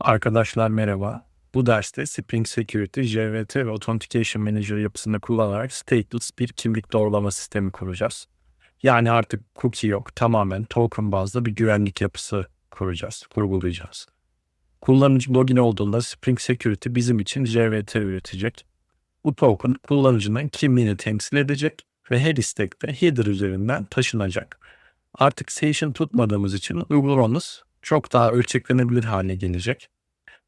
Arkadaşlar merhaba. Bu derste Spring Security, JWT ve Authentication Manager yapısını kullanarak stateless bir kimlik doğrulama sistemi kuracağız. Yani artık cookie yok, tamamen token bazlı bir güvenlik yapısı kuracağız, kurgulayacağız. Kullanıcı login olduğunda Spring Security bizim için JWT üretecek. Bu token kullanıcının kimliğini temsil edecek ve her istekte header üzerinden taşınacak. Artık session tutmadığımız için uygulamamız çok daha ölçeklenebilir hale gelecek.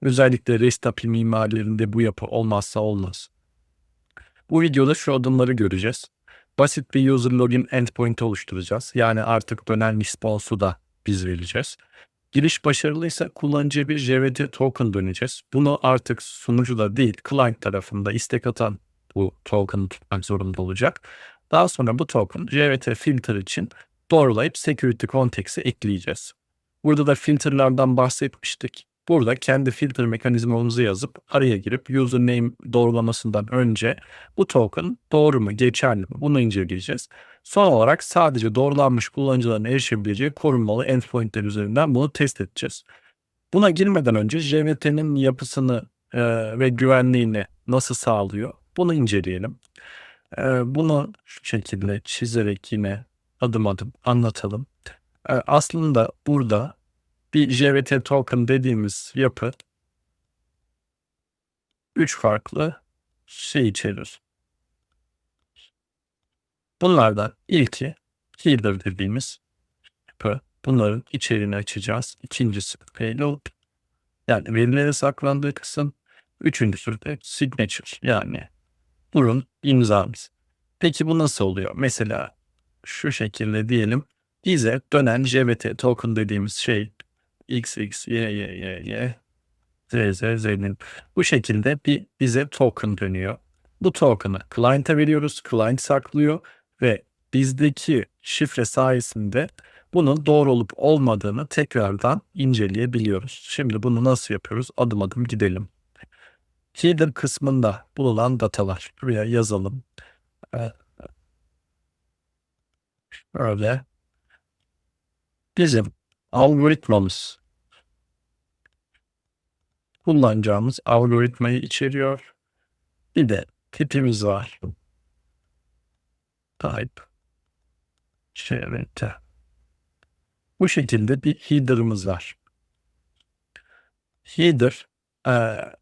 Özellikle REST API mimarilerinde bu yapı olmazsa olmaz. Bu videoda şu adımları göreceğiz. Basit bir user login endpoint oluşturacağız. Yani artık dönen response'u da biz vereceğiz. Giriş başarılıysa kullanıcıya bir JWT token döneceğiz. Bunu artık sunucuda değil, client tarafında istek atan bu token'ı tutmak zorunda olacak. Daha sonra bu token JWT filter için doğrulayıp security context'e ekleyeceğiz. Burada da filterlardan bahsetmiştik. Burada kendi filter mekanizmamızı yazıp araya girip username doğrulamasından önce bu token doğru mu, geçerli mi bunu inceleyeceğiz. Son olarak sadece doğrulanmış kullanıcıların erişebileceği korunmalı endpointler üzerinden bunu test edeceğiz. Buna girmeden önce JWT'nin yapısını e, ve güvenliğini nasıl sağlıyor bunu inceleyelim. E, bunu şu şekilde çizerek yine adım adım anlatalım. E, aslında burada bir JWT token dediğimiz yapı üç farklı şey içerir. Bunlardan ilki header dediğimiz yapı. Bunların içeriğini açacağız. İkincisi payload yani verileri saklandığı kısım. Üçüncüsü de signature yani burun imzamız. Peki bu nasıl oluyor? Mesela şu şekilde diyelim bize dönen JWT token dediğimiz şey x, x, y, y, y, y, z, z, z'nin bu şekilde bir bize token dönüyor. Bu token'ı client'a veriyoruz. Client saklıyor ve bizdeki şifre sayesinde bunun doğru olup olmadığını tekrardan inceleyebiliyoruz. Şimdi bunu nasıl yapıyoruz? Adım adım gidelim. Header kısmında bulunan datalar. Buraya yazalım. Evet. Bizim algoritmamız kullanacağımız algoritmayı içeriyor. Bir de tipimiz var. Type. JWT. Bu şekilde bir header'ımız var. Header eee,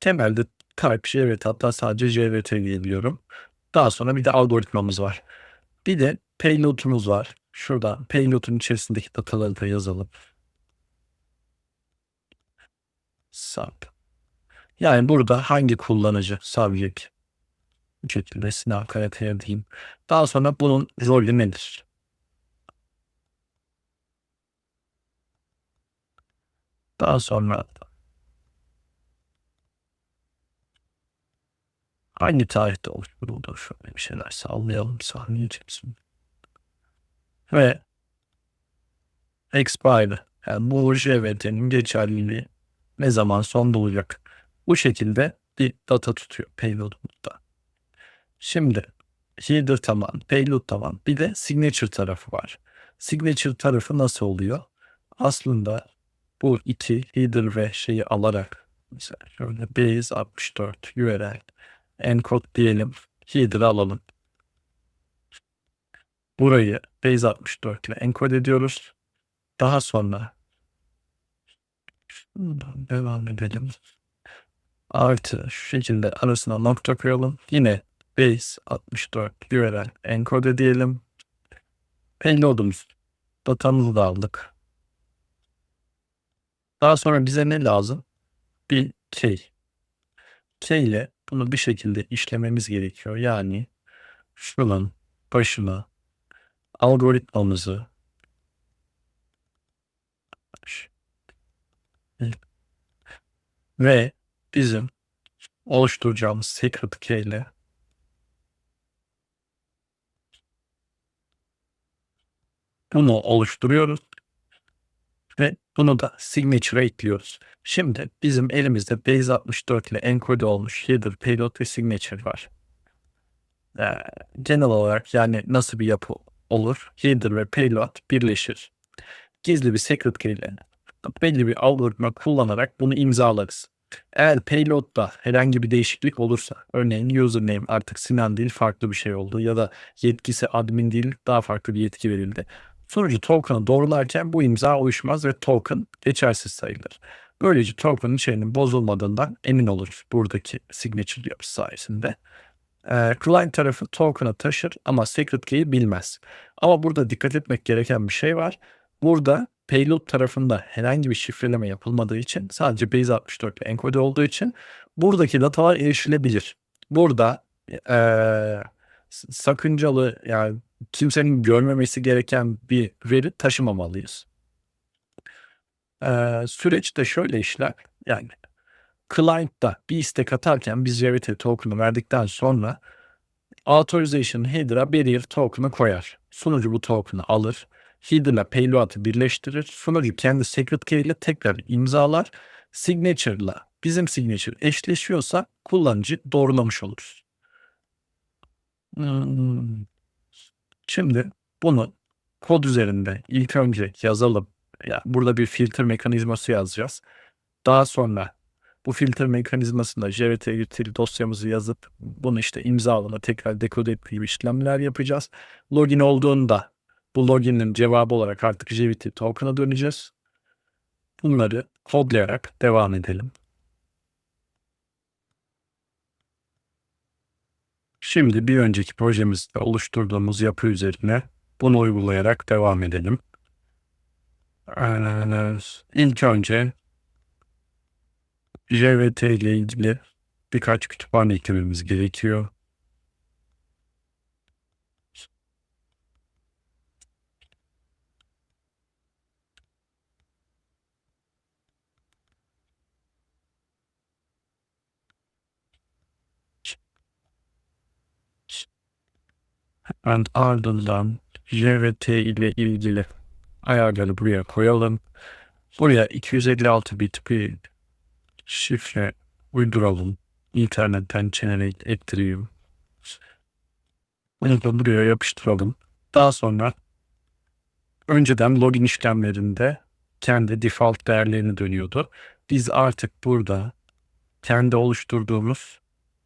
temelde type JWT hatta sadece JWT diyebiliyorum. Daha sonra bir de algoritmamız var. Bir de payload'umuz var. Şurada payload'un içerisindeki dataları da yazalım. Sub. Yani burada hangi kullanıcı subject bu şekilde sınav karakteri diyeyim. Daha sonra bunun rolü nedir? Daha sonra hangi tarihte oluşturuldu? Şöyle bir şeyler sallayalım saniye içerisinde. Ve expire yani bu JWT'nin geçerliliği ne zaman son bulacak? Bu şekilde bir data tutuyor payload'umuzda. Şimdi header tamam, payload tamam. Bir de signature tarafı var. Signature tarafı nasıl oluyor? Aslında bu iki header ve şeyi alarak mesela şöyle base 64 URL encode diyelim. Header'ı alalım. Burayı base 64 ile encode ediyoruz. Daha sonra devam edelim. Artı şu şekilde arasına nokta koyalım. Yine base 64 URL encode diyelim. Payload'umuz datamızı da aldık. Daha sonra bize ne lazım? Bir key. Key ile bunu bir şekilde işlememiz gerekiyor. Yani şunun başına algoritmamızı ve bizim oluşturacağımız secret key ile bunu oluşturuyoruz ve bunu da signature'a ekliyoruz. Şimdi bizim elimizde base 64 ile encode olmuş header, payload ve signature var. Ee, olarak yani nasıl bir yapı olur? Header ve payload birleşir. Gizli bir secret key ile belli bir algoritma kullanarak bunu imzalarız. Eğer payload'da herhangi bir değişiklik olursa, örneğin username artık Sinan değil farklı bir şey oldu ya da yetkisi admin değil daha farklı bir yetki verildi. Sonucu token'ı doğrularken bu imza oluşmaz ve token geçersiz sayılır. Böylece token'ın içeriğinin bozulmadığından emin oluruz buradaki signature yapısı sayesinde. Ee, client tarafı token'ı taşır ama secret key'i bilmez. Ama burada dikkat etmek gereken bir şey var. Burada payload tarafında herhangi bir şifreleme yapılmadığı için sadece Base64 ile enkode olduğu için buradaki datalar erişilebilir. Burada ee, sakıncalı yani kimsenin görmemesi gereken bir veri taşımamalıyız. Ee, süreç de şöyle işler. Yani client'ta bir istek atarken biz JWT token'ı verdikten sonra authorization header'a barrier token'ı koyar. Sunucu bu token'ı alır. Header'la payload'ı birleştirir. Sunucu kendi secret key ile tekrar imzalar. Signature'la bizim signature eşleşiyorsa kullanıcı doğrulamış olur. Hmm. Şimdi bunu kod üzerinde ilk önce yazalım. Yani burada bir filtre mekanizması yazacağız. Daha sonra bu filtre mekanizmasında util dosyamızı yazıp bunu işte imzalama tekrar dekode ettiği işlemler yapacağız. Login olduğunda bu loginin cevabı olarak artık JVT token'a döneceğiz. Bunları kodlayarak devam edelim. Şimdi bir önceki projemizde oluşturduğumuz yapı üzerine bunu uygulayarak devam edelim. İlk önce JVT ile ilgili birkaç kütüphane eklememiz gerekiyor. And ardından JVT ile ilgili ayarları buraya koyalım. Buraya 256 bit bir şifre uyduralım. İnternetten generate ettireyim. Bunu da buraya yapıştıralım. Daha sonra önceden login işlemlerinde kendi default değerlerini dönüyordu. Biz artık burada kendi oluşturduğumuz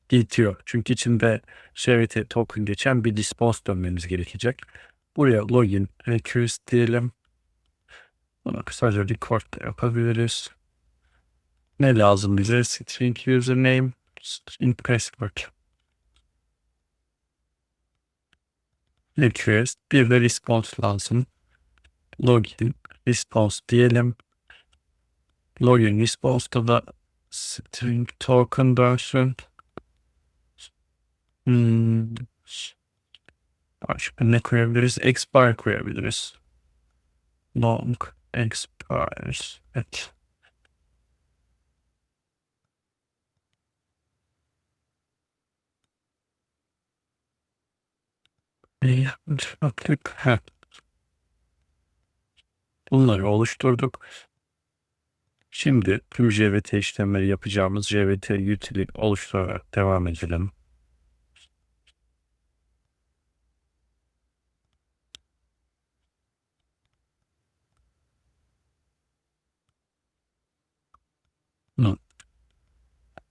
GTO. Çünkü içinde JVT token geçen bir response dönmemiz gerekecek. Buraya login request diyelim. Buna kısaca record yapabiliriz. Ne lazım bize? String username, string password. Request, bir de response lazım. Login, response diyelim. Login response'da da string token dönsün. Hmm. Başka ne koyabiliriz? Expire koyabiliriz. Long expires. Evet. Yaptık. Bunları oluşturduk. Şimdi tüm JVT işlemleri yapacağımız JVT util'i oluşturarak devam edelim.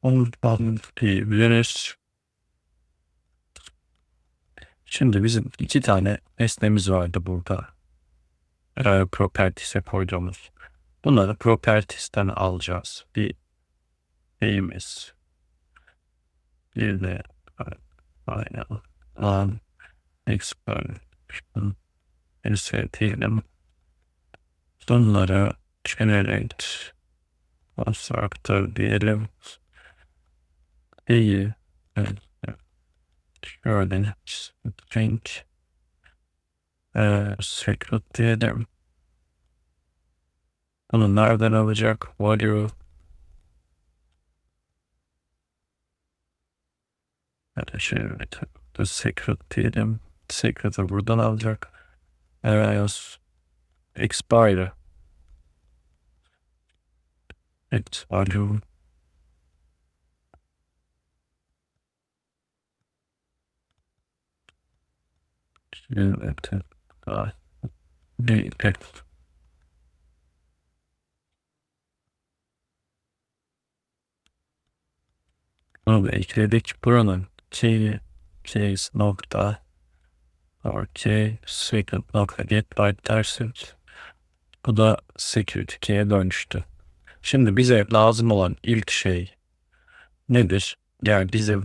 Ondan diyebiliriz. Şimdi bizim iki tane nesnemiz vardı burada. Ee, properties'e koyduğumuz. Bunları properties'ten alacağız. Bir şeyimiz. Bir de aynen. Um, expansion. Insertelim. Bunları generate constructor diyelim. İyi. Evet. Şöyle string ee, secret diyelim. Bunu nereden alacak? Value Evet, şöyle the secret diyelim. Secret'ı buradan alacak. Evet, expire. Evet, value Yönetim. Değil. Abi ekledik buranın şeyi şeyiz nokta okey secret nokta get byte tersi bu da security key'e dönüştü. Şimdi bize lazım olan ilk şey nedir? Yani bize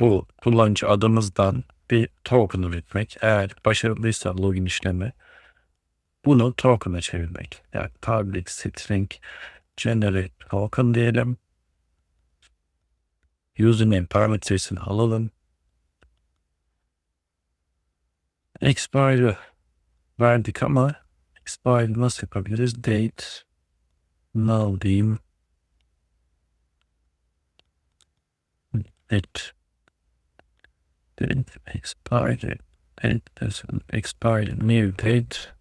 bu kullanıcı adımızdan bir token üretmek. Eğer başarılıysa login işlemi bunu token'a çevirmek. Yani public string generate token diyelim. Username parametresini alalım. Expire'ı verdik ama expire'ı nasıl yapabiliriz? Date now diyeyim. Date expired date expired new date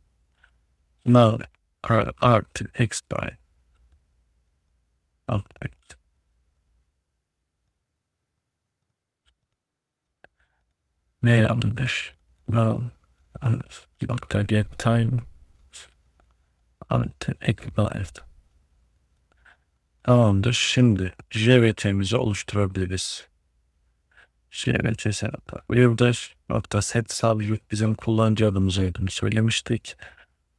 now are artık expired. Artık ne yanlış? Well, nokta get time artı expired. Tamamdır. Şimdi JVT'mizi oluşturabiliriz. JVT setup. Builder nokta set subject bizim kullanıcı adımız olduğunu söylemiştik.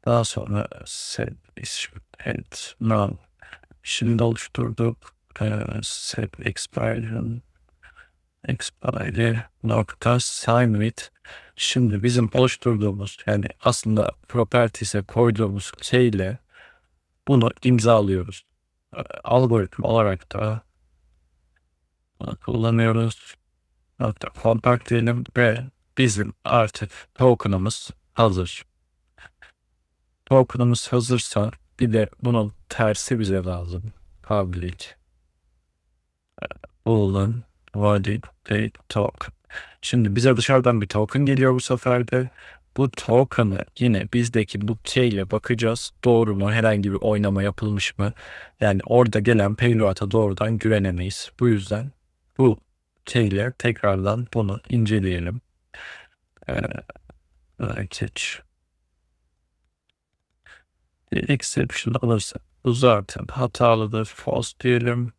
Daha sonra set head now. Şimdi oluşturduk. Ee, set expiration expire nokta sign with. Şimdi bizim oluşturduğumuz yani aslında properties'e koyduğumuz şeyle bunu imzalıyoruz. Ee, Algoritma olarak da kullanıyoruz. Nokta compact diyelim ve bizim artık token'ımız hazır. Token'ımız hazırsa bir de bunun tersi bize lazım. Public boolean validate token. Şimdi bize dışarıdan bir token geliyor bu sefer de. Bu token'ı yine bizdeki bu şeyle bakacağız. Doğru mu? Herhangi bir oynama yapılmış mı? Yani orada gelen payload'a doğrudan güvenemeyiz. Bu yüzden bu şeyle tekrardan bunu inceleyelim. Ee, catch. Exception alırsa bu zaten hatalıdır. False diyelim.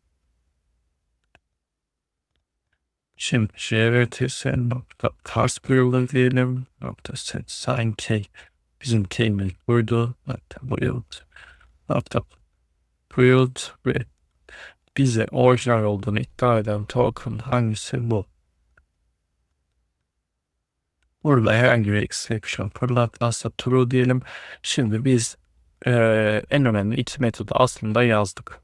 Şimdi JVTSN nokta cars builder diyelim. Nokta set sign key. Bizim key'imiz buydu. Nokta build. Nokta build ve bize orijinal olduğunu iddia eden token hangisi bu? Burada herhangi bir exception fırlatmazsa true diyelim. Şimdi biz eee, en önemli iki metodu aslında yazdık.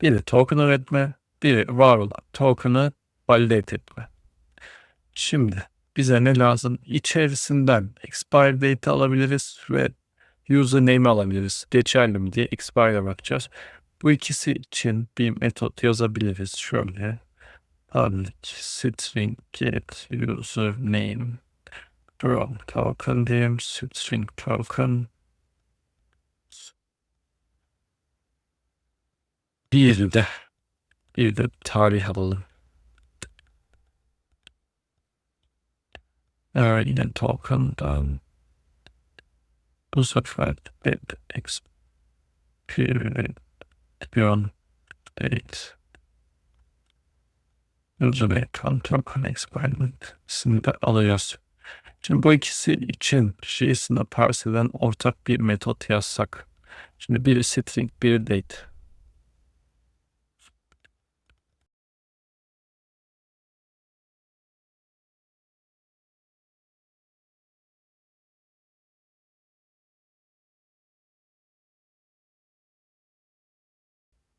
Biri token üretme, biri var olan token'ı validate etme. Şimdi bize ne lazım? İçerisinden expire date alabiliriz ve username alabiliriz. Geçerli mi diye expire'a bakacağız. Bu ikisi için bir metot yazabiliriz. Şöyle public string get username from token diyeyim string token bir de bir de tarih alalım. Evet yine token'dan bu sefer bit experience date User token experiment sınıfı alacağız. Şimdi bu ikisi için JSON'a parse eden ortak bir metot yazsak. Şimdi biri string, biri date.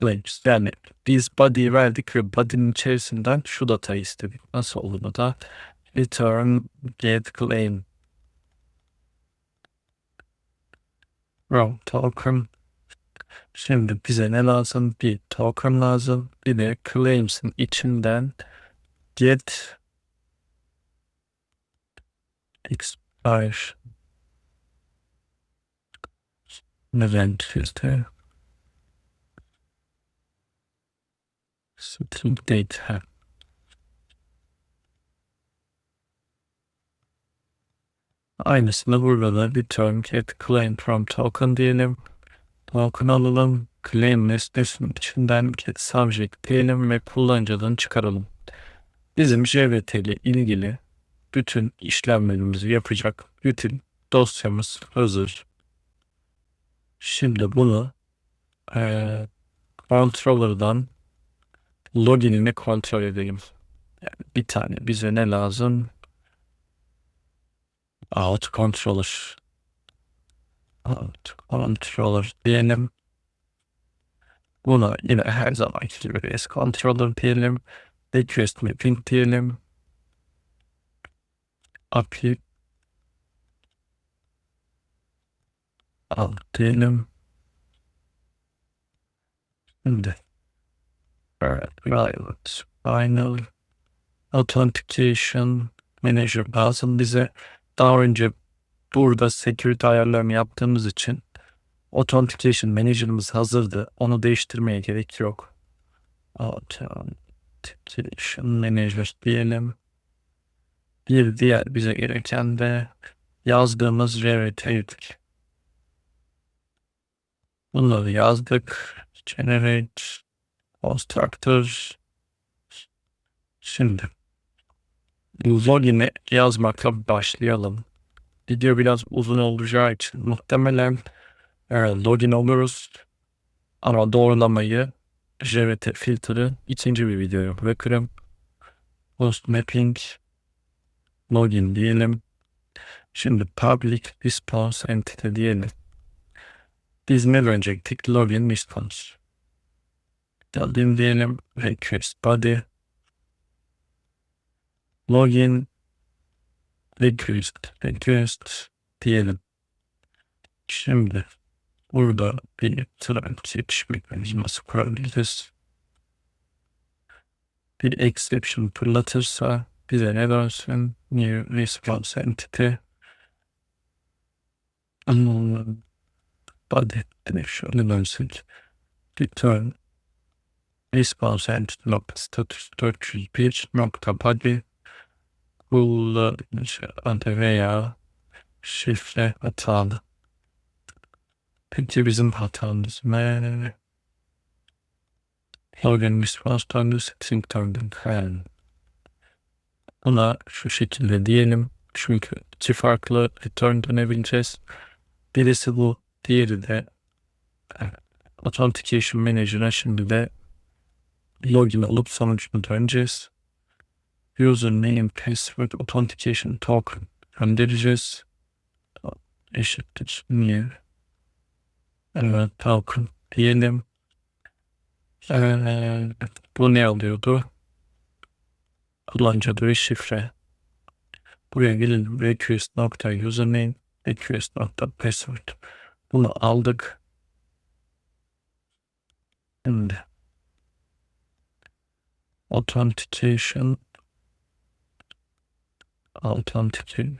Range. Yani biz body'yi verdik ve body'nin içerisinden şu datayı istedik. Nasıl olur da? Return get claim. Wrong token. Şimdi bize ne lazım? Bir token lazım. Bir de claims'in içinden get expire event işte. String date. ha. Aynısını burada da return get claim from token diyelim. Token alalım. Claim nesnesinin içinden get subject diyelim ve kullanıcıdan çıkaralım. bizim JVT ile ilgili bütün işlemlerimizi yapacak bütün dosyamız hazır. Şimdi bunu eee controller'dan loginini kontrol edelim. Yani bir tane bize ne lazım? Out controller. Out controller diyelim. Buna yine her zaman gibi S controller diyelim. Request mapping diyelim. API al diyelim. Şimdi private final authentication manager lazım bize. Daha önce burada security ayarlarını yaptığımız için authentication manager'ımız hazırdı. Onu değiştirmeye gerek yok. Authentication manager diyelim. Bir diğer bize gereken de yazdığımız JavaScript. Bunları yazdık. Generate constructor. Şimdi login'i yazmakla başlayalım. Video biraz uzun olacağı için muhtemelen e, login oluruz. Ama doğrulamayı JVT filtre ikinci bir videoya bırakırım. Post mapping login diyelim. Şimdi public response entity diyelim. Biz ne verecektik? Login response. Geldim diyelim. Request body. Login request request diyelim. Şimdi burada bir transit mekanizması kurabiliriz. Bir exception fırlatırsa bize ne dönsün? New response entity. Body şöyle dönsün. Return response entity nokta status 401 nokta body kullanıcı adı veya şifre hatalı. Peki bizim hatamız ne? Login response setting time falan. Buna şu şekilde diyelim. Çünkü iki farklı return dönebileceğiz. Birisi bu. Diğeri de Authentication Manager'a şimdi de login olup sonucunu döneceğiz. Username, password, authentication token göndereceğiz. Eşittir new. Evet, token diyelim. Bu ne alıyordu? Kullanıcı adı ve şifre. Buraya gelelim. Request nokta username, request nokta password. Bunu aldık. Şimdi authentication authentication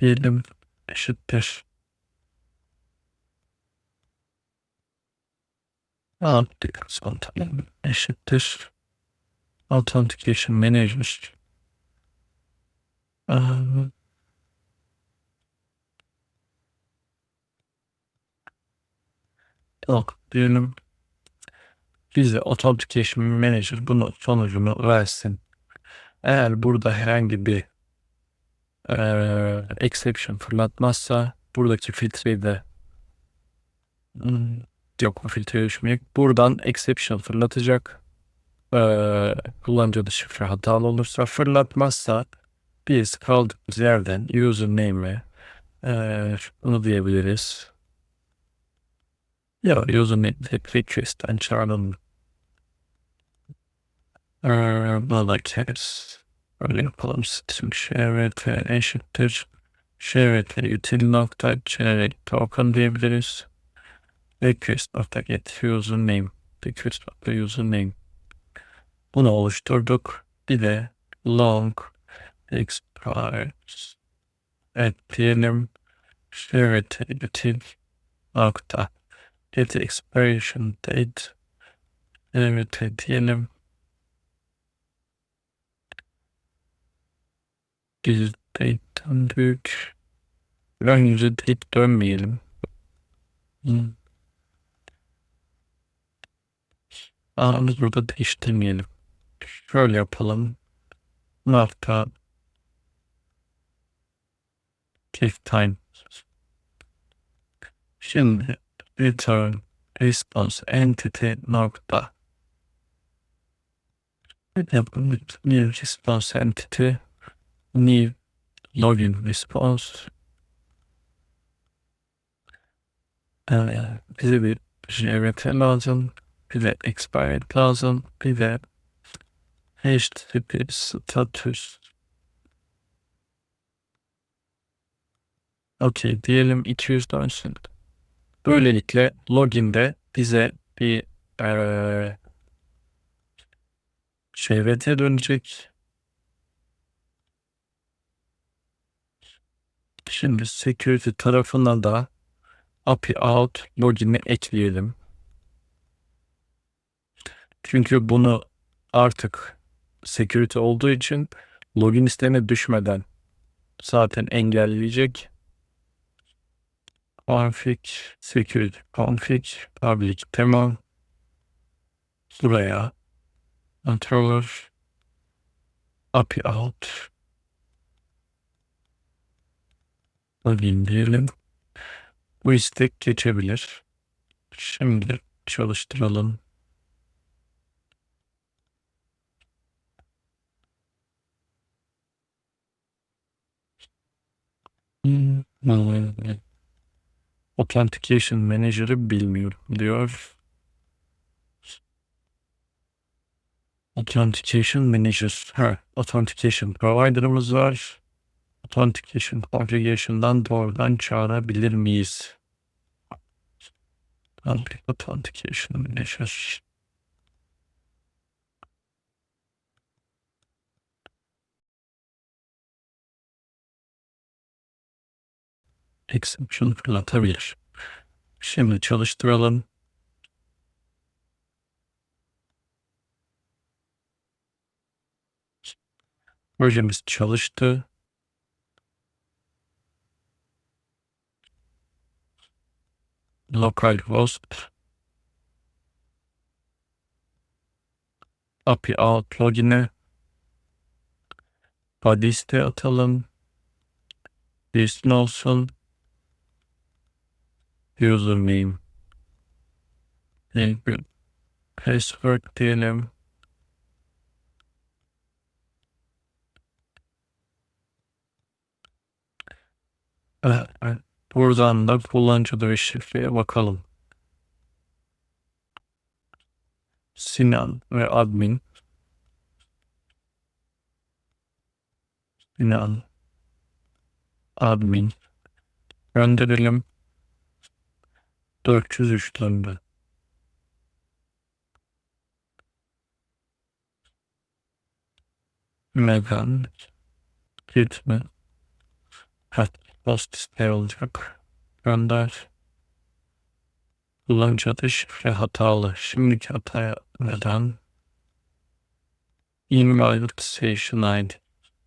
diyelim eşittir. Authentication eşittir. Authentication manager. Ee, Yok diyelim. Bize Authentication Manager bunu sonucunu versin. Eğer burada herhangi bir eee, exception fırlatmazsa buradaki filtreyi de hmm, yok bu filtre. Buradan exception fırlatacak. Eee kullanıcı adı şifre hatalı olursa fırlatmazsa biz kaldığımız yerden username ve eee bunu diyebiliriz. Ya username request'ten çağıralım. Eee bana kes. Öyle yapalım. System şevet ve eşittir. Şevet ve util nokta generate token diyebiliriz. Request nokta get username. Request nokta username. Bunu oluşturduk. Bir de long expires et diyelim. Şevet util nokta get expiration date. Evet diyelim. Biz date'den büyük. Bence date dönmeyelim. Hmm. Ağımız burada değiştirmeyelim. Şöyle yapalım. Nokta give time. Şimdi return response entity nokta yapalım. New response entity new login response ee, bize bir JRT lazım bir de expired lazım bir de HTTP status Okey diyelim 200 dönsün. Böylelikle login'de bize bir eee şevete dönecek. Şimdi security tarafına da API out login'i ekleyelim. Çünkü bunu artık security olduğu için login isteme düşmeden zaten engelleyecek. Config, security config, public demo. Buraya controller API out login diyelim. Bu istek geçebilir. Şimdi çalıştıralım. Hmm, Authentication Manager'ı bilmiyorum diyor. Authentication Manager. Ha, Authentication Provider'ımız var. Authentication Configuration'dan doğrudan çağırabilir miyiz? Authentication Manager. Exception fırlatabilir. Şimdi çalıştıralım. Projemiz çalıştı. Localhost API out login'e Padiste atalım. List olsun. Username. Name. Password diyelim. Buradan da kullanıcı şifreye bakalım. Sinan ve admin. Sinan. Admin. Gönderelim. 403 döndü. Megan. Gitme. Evet. Post isteği olacak. Gönder. Kullanıcı adı şifre hatalı. Şimdiki hataya neden? Email station ID.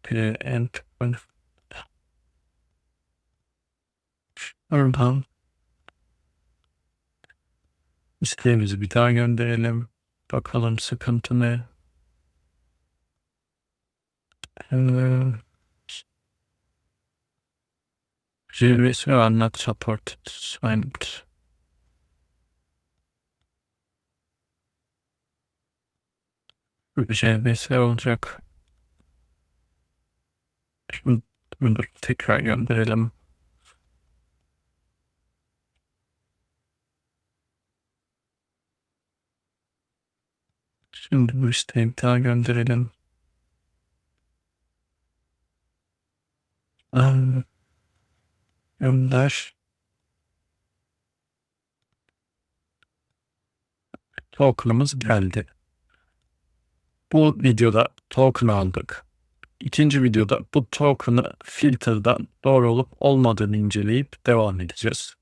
Pre-end. Oradan isteğimizi bir daha gönderelim. Bakalım sıkıntı ne? Evet. JVS are not supported. Signed. JVS olacak. Şimdi bunu tekrar gönderelim. Şimdi bu bir daha gönderelim. Um, Gönder. Token'ımız geldi. Bu videoda token aldık. İkinci videoda bu token'ı filter'dan doğru olup olmadığını inceleyip devam edeceğiz.